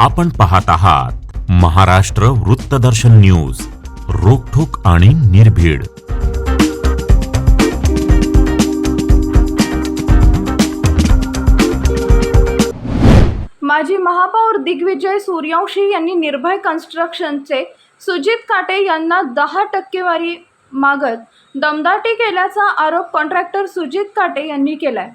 आपण पाहत आहात महाराष्ट्र वृत्तदर्शन न्यूज रोखोक आणि निर्भीड. माजी महापौर दिग्विजय सूर्यवंशी यांनी निर्भय कन्स्ट्रक्शनचे सुजित काटे यांना दहा टक्केवारी मागत दमदाटी केल्याचा आरोप कॉन्ट्रॅक्टर सुजित काटे यांनी केलाय.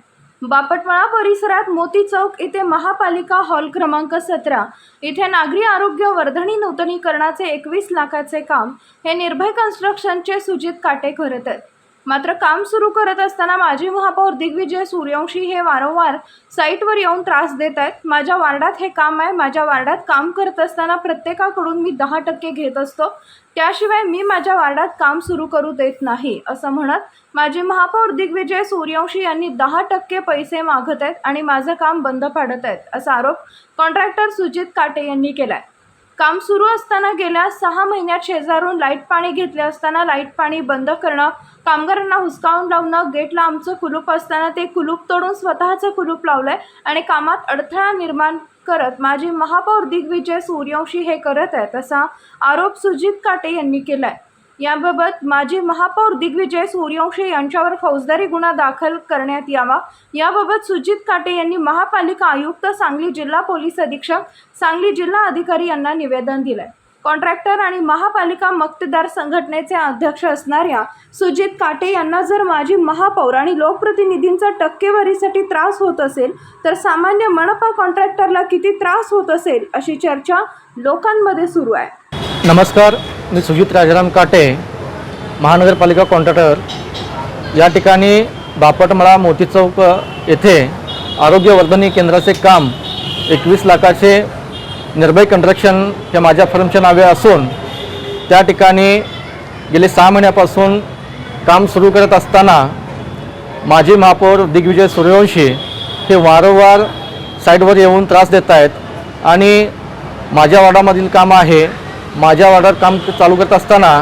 बापटमाळा परिसरात मोती चौक इथे महापालिका हॉल क्रमांक सतरा. इथे नागरी आरोग्य वर्धणी नूतनीकरणाचे एकवीस लाखाचे काम हे निर्भय कन्स्ट्रक्शनचे सुजित काटे करत आहेत मात्र काम सुरू करत असताना माजी महापौर दिग्विजय सूर्यवंशी हे वारंवार साईटवर येऊन त्रास देत आहेत. माझ्या वार्डात हे काम आहे. माझ्या वार्डात काम करत असताना प्रत्येकाकडून मी दहा टक्के घेत असतो. त्याशिवाय मी माझ्या वार्डात काम सुरू करू देत नाही असं म्हणत माजी महापौर दिग्विजय सूर्यवंशी यांनी दहा टक्के पैसे मागत आहेत आणि माझं काम बंद पाडत आहेत असा आरोप कॉन्ट्रॅक्टर सुजित काटे यांनी केला आहे काम सुरू असताना गेल्या सहा महिन्यात शेजारून लाइट पाणी घेतले असताना लाइट पाणी बंद करणं कामगारांना हुसकावून लावणं गेटला आमचं कुलूप असताना ते कुलूप तोडून स्वतःचं कुलूप लावलंय आणि कामात अडथळा निर्माण करत माजी महापौर दिग्विजय सूर्यवंशी हे करत आहेत असा आरोप सुजित काटे यांनी केलाय. याबाबत माजी महापौर दिग्विजय सूर्यवंशी यांच्यावर फौजदारी गुन्हा दाखल करण्यात यावा. याबाबत सुजित काटे यांनी महापालिका आयुक्त सांगली जिल्हा पोलीस अधीक्षक सांगली जिल्हा अधिकारी यांना निवेदन दिलंय. कॉन्ट्रॅक्टर आणि महापालिका मक्तेदार संघटनेचे अध्यक्ष असणाऱ्या सुजित काटे यांना जर माजी महापौर आणि लोकप्रतिनिधींचा टक्केवारीसाठी त्रास होत असेल तर सामान्य मनपा कॉन्ट्रॅक्टरला किती त्रास होत असेल अशी चर्चा लोकांमध्ये सुरू आहे. नमस्कार. मी सुजित राजाराम काटे महानगरपालिका कॉन्ट्रॅक्टर. या ठिकाणी बापटमळा मोती चौक येथे आरोग्यवर्धनी केंद्राचे काम एकवीस लाखाचे निर्भय कंट्रक्शन हे माझ्या फर्मच्या नावे असून त्या ठिकाणी गेले सहा महिन्यापासून काम सुरू करत असताना माजी महापौर दिग्विजय सूर्यवंशी हे वारंवार साईडवर येऊन त्रास देत आहेत आणि माझ्या वॉर्डामधील काम आहे. माझ्या वार्डात काम चालू करत असताना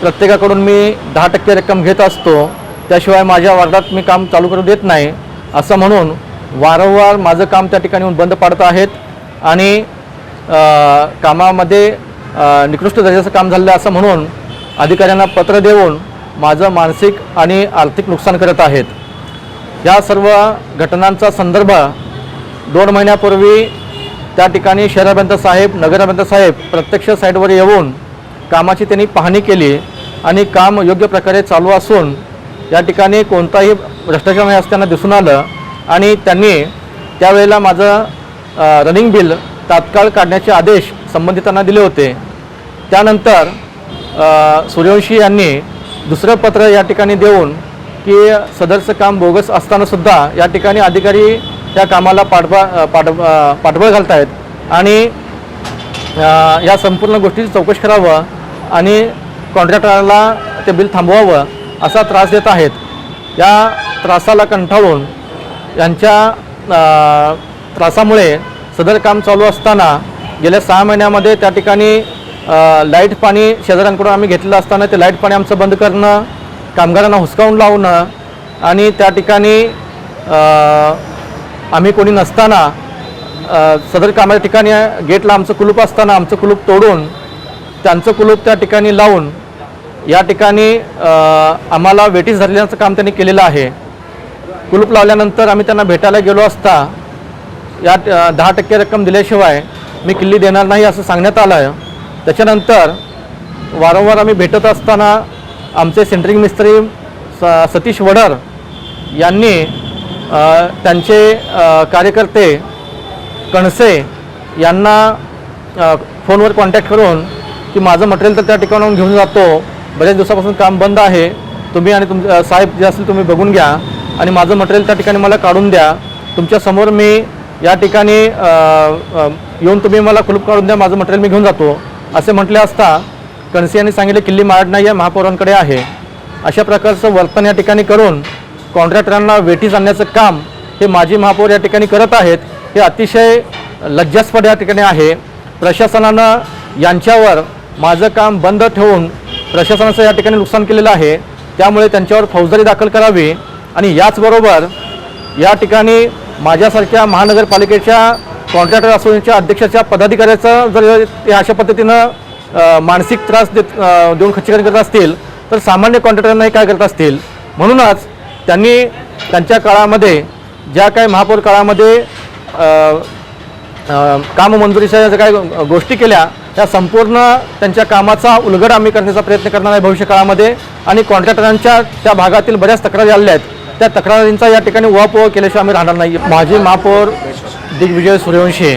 प्रत्येकाकडून मी दहा टक्के रक्कम घेत असतो. त्याशिवाय माझ्या वार्डात मी काम चालू करू देत नाही. असं म्हणून वारंवार माझं काम त्या ठिकाणी येऊन बंद पाडत आहेत आणि कामामध्ये निकृष्ट दर्जाचं काम झालं असं म्हणून अधिकाऱ्यांना पत्र देऊन माझं मानसिक आणि आर्थिक नुकसान करत आहेत. या सर्व घटनांचा संदर्भ दोन महिन्यापूर्वी त्या ठिकाणी शहर साहेब नगर साहेब प्रत्यक्ष साईटवर येऊन कामाची त्यांनी पाहणी केली आणि काम योग्य प्रकारे चालू असून या ठिकाणी कोणताही भ्रष्टाचार नाही असताना दिसून आलं आणि त्यांनी त्यावेळेला माझं रनिंग बिल तात्काळ काढण्याचे आदेश संबंधितांना दिले होते. त्यानंतर सूर्यवंशी यांनी दुसरं पत्र या ठिकाणी देऊन की सदरचं काम बोगस असतानासुद्धा या ठिकाणी अधिकारी त्या कामाला पाठबा पाठ पाठबळ घालत आहेत आणि या संपूर्ण गोष्टीची चौकशी करावं आणि कॉन्ट्रॅक्टरला ते बिल थांबवावं असा त्रास देत आहेत. या त्रासाला कंटाळून यांच्या त्रासामुळे सदर काम चालू असताना गेल्या सहा महिन्यामध्ये त्या ठिकाणी लाइट पाणी शेजाऱ्यांकडून आम्ही घेतलेलं असताना ते लाइट पाणी आमचं बंद करणं कामगारांना हुसकावून लावणं आणि त्या ठिकाणी आम्ही कोणी नसताना सदर कामाच्या ठिकाणी गेटला आमचं कुलूप असताना आमचं कुलूप तोडून त्यांचं कुलूप त्या ठिकाणी लावून या ठिकाणी आम्हाला वेटीस धरल्याचं काम त्यांनी केलेलं आहे. कुलूप लावल्यानंतर आम्ही त्यांना भेटायला गेलो असता या दहा टक्के रक्कम दिल्याशिवाय मी किल्ली देणार नाही असं सांगण्यात आलं आहे त्याच्यानंतर वारंवार आम्ही भेटत असताना आमचे सेंटरिंग मिस्त्री स सतीश वडर यांनी त्यांचे कार्यकर्ते कणसे यांना फोनवर कॉन्टॅक्ट करून की माझं मटेरियल तर त्या ठिकाणाहून घेऊन जातो. बऱ्याच दिवसापासून काम बंद आहे. तुम्ही आणि तुम साहेब जे असेल तुम्ही बघून घ्या आणि माझं मटेरियल त्या ठिकाणी मला काढून द्या. तुमच्यासमोर मी या ठिकाणी येऊन तुम्ही मला कुलूप काढून द्या माझं मटेरियल मी घेऊन जातो. असे म्हटले असता कणसे यांनी सांगितले किल्ली मारड नाही आहे महापौरांकडे आहे. अशा प्रकारचं वर्तन या ठिकाणी करून कॉन्ट्रॅक्टरांना वेठीस आणण्याचं काम हे माजी महापौर या ठिकाणी करत आहेत हे अतिशय लज्जास्पद या ठिकाणी आहे. प्रशासनानं यांच्यावर माझं काम बंद ठेवून प्रशासनाचं या ठिकाणी नुकसान केलेलं आहे. त्यामुळे त्यांच्यावर फौजदारी दाखल करावी आणि याचबरोबर या ठिकाणी माझ्यासारख्या महानगरपालिकेच्या कॉन्ट्रॅक्टर असोसिएशनच्या अध्यक्षाच्या पदाधिकाऱ्याचं जर ते अशा पद्धतीनं मानसिक त्रास देत देऊन खच्चीकरण करत असतील तर सामान्य कॉन्ट्रॅक्टरांनाही काय करत असतील? म्हणूनच त्यांनी त्यांच्या काळामध्ये ज्या काही महापौर काळामध्ये काममंजुरीच्या काम मंजुरीच्या ज्या काही गोष्टी केल्या त्या संपूर्ण त्यांच्या कामाचा उलगड आम्ही करण्याचा प्रयत्न करणार आहे भविष्य काळामध्ये. आणि कॉन्ट्रॅक्टरांच्या त्या भागातील बऱ्याच तक्रारी आलेल्या आहेत. त्या तक्रारींचा या ठिकाणी उहापोह केल्याशिवाय आम्ही राहणार नाही. माजी महापौर दिग्विजय सूर्यवंशी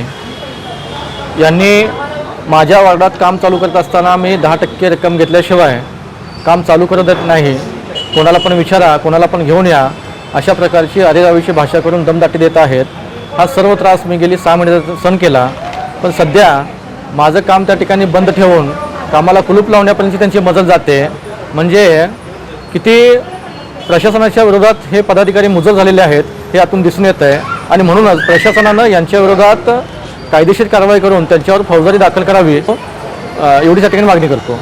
यांनी माझ्या वार्डात काम चालू करत असताना मी दहा टक्के रक्कम घेतल्याशिवाय काम चालू करत नाही. कोणाला पण विचारा कोणाला पण घेऊन या अशा प्रकारची अरेरावीची भाषा करून दमदाटी देत आहेत. हा सर्व त्रास मी गेली सहा महिने सहन केला पण सध्या माझं काम त्या ठिकाणी बंद ठेवून कामाला कुलूप लावण्यापर्यंत त्यांची मदत जाते. म्हणजे किती प्रशासनाच्या विरोधात हे पदाधिकारी मुजल झालेले आहेत हे आतून दिसून येत आहे आणि म्हणूनच प्रशासनानं यांच्या विरोधात कायदेशीर कारवाई करून त्यांच्यावर फौजदारी दाखल करावी अ, एवढी त्या ठिकाणी मागणी करतो.